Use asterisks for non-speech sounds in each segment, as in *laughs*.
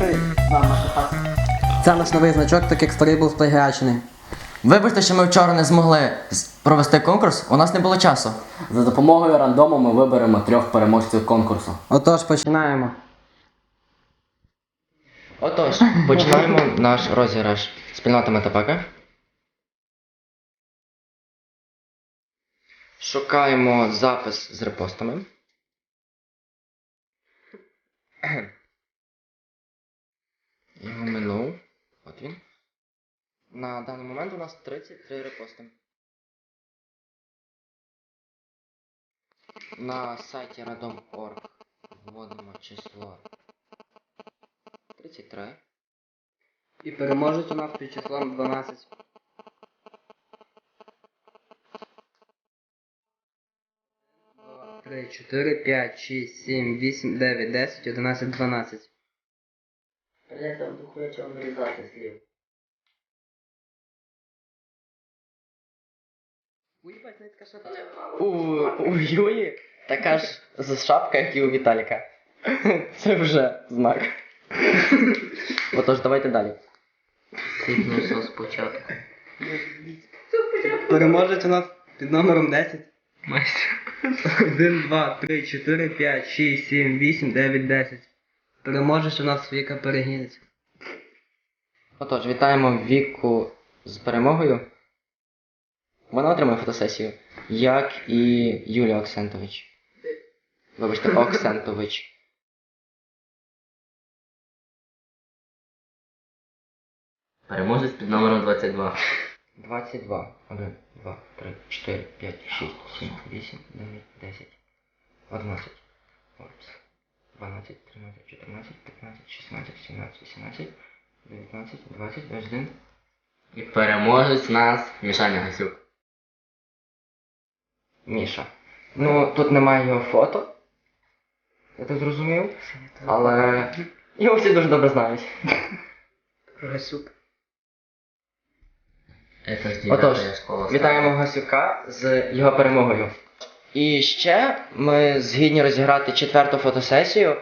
вами Це наш новий значок, так як старий був приграчений. Вибачте, що ми вчора не змогли з- провести конкурс, у нас не було часу. За допомогою рандому ми виберемо трьох переможців конкурсу. Отож, починаємо. Отож, починаємо наш розіграш. Спільнота Метапака. Шукаємо запис з репостами. На даний момент у нас 33 репости. На сайті radom.org вводимо число 33. І переможець у нас під числом 12. Два, Три, 4, 5, 6, 7, 8, 9, 10, 11, 12. Я там хочу вирізати слів. Уїбать, не така шапка. У, у Юлі така ж з шапка, як і у Віталіка. *laughs* Це вже знак. Отож, давайте далі. Сипнувся спочатку. Переможець у нас під номером 10. Майстер. 1, 2, 3, 4, 5, 6, 7, 8, 9, 10. Переможець у нас Віка Перегінець. Отож, вітаємо Віку з перемогою. Вона отримає фотосесію, як і Юлія Оксентович. Вибачте, Оксентович. Переможець під номером 22. 22. 1, 2, 3, 4, 5, 6, 7, 8, 9, 10, 11, 12, 13, 14, 15, 16, 17, 18, 19, 20, 21. І переможець нас Мішаня Гасюк. Міша. Ну, тут немає його фото. Я так зрозумів. Але його всі дуже добре знають. Гасюк. Отож, вітаємо Гасюка з його перемогою. І ще ми згідні розіграти четверту фотосесію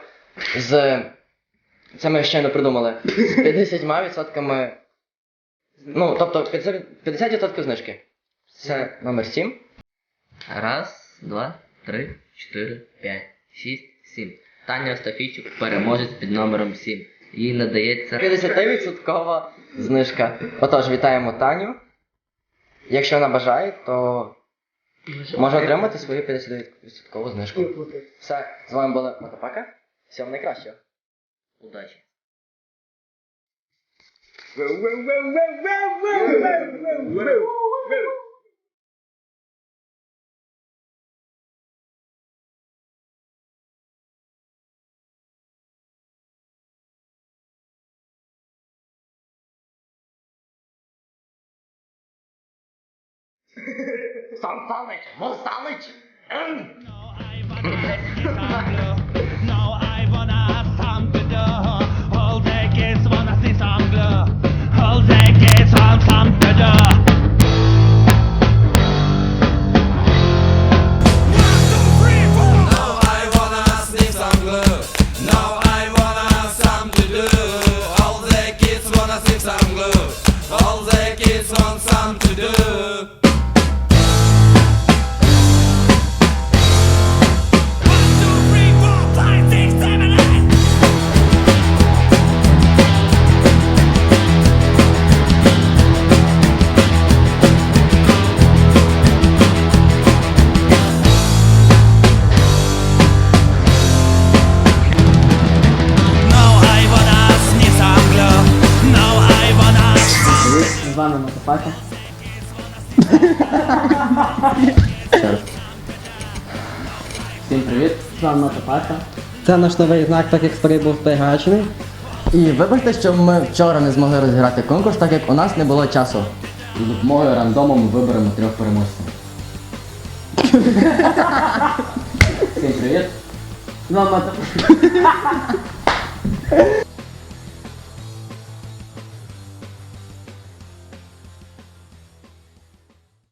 з. Це ми ще не придумали. З 50%. Ну, тобто 50%, 50% знижки. Це номер 7. Раз, два, три, чотири, п'ять, шість, сім. Таня Остафійчук переможець під номером 7. Їй надається 50% знижка. Отож, вітаємо Таню. Якщо вона бажає, то може отримати свою 50% знижку. Все, з вами була Мотопака. Всього найкращого. удачі. Сан Санич! Вон Санич! Now I wanna have some Some knowledge, more knowledge. No, I wanna No, I wanna some better. All the kids wanna see some blue. All the kids want some glue. All the kids want some to do. З вами Мотопака. Всім привіт. З вами Мотопака. Це наш новий знак, так як старий був приграчений. І вибачте, що ми вчора не змогли розіграти конкурс, так як у нас не було часу. За допомогою рандому ми виберемо трьох переможців. Всім привіт. З вами Мотопака.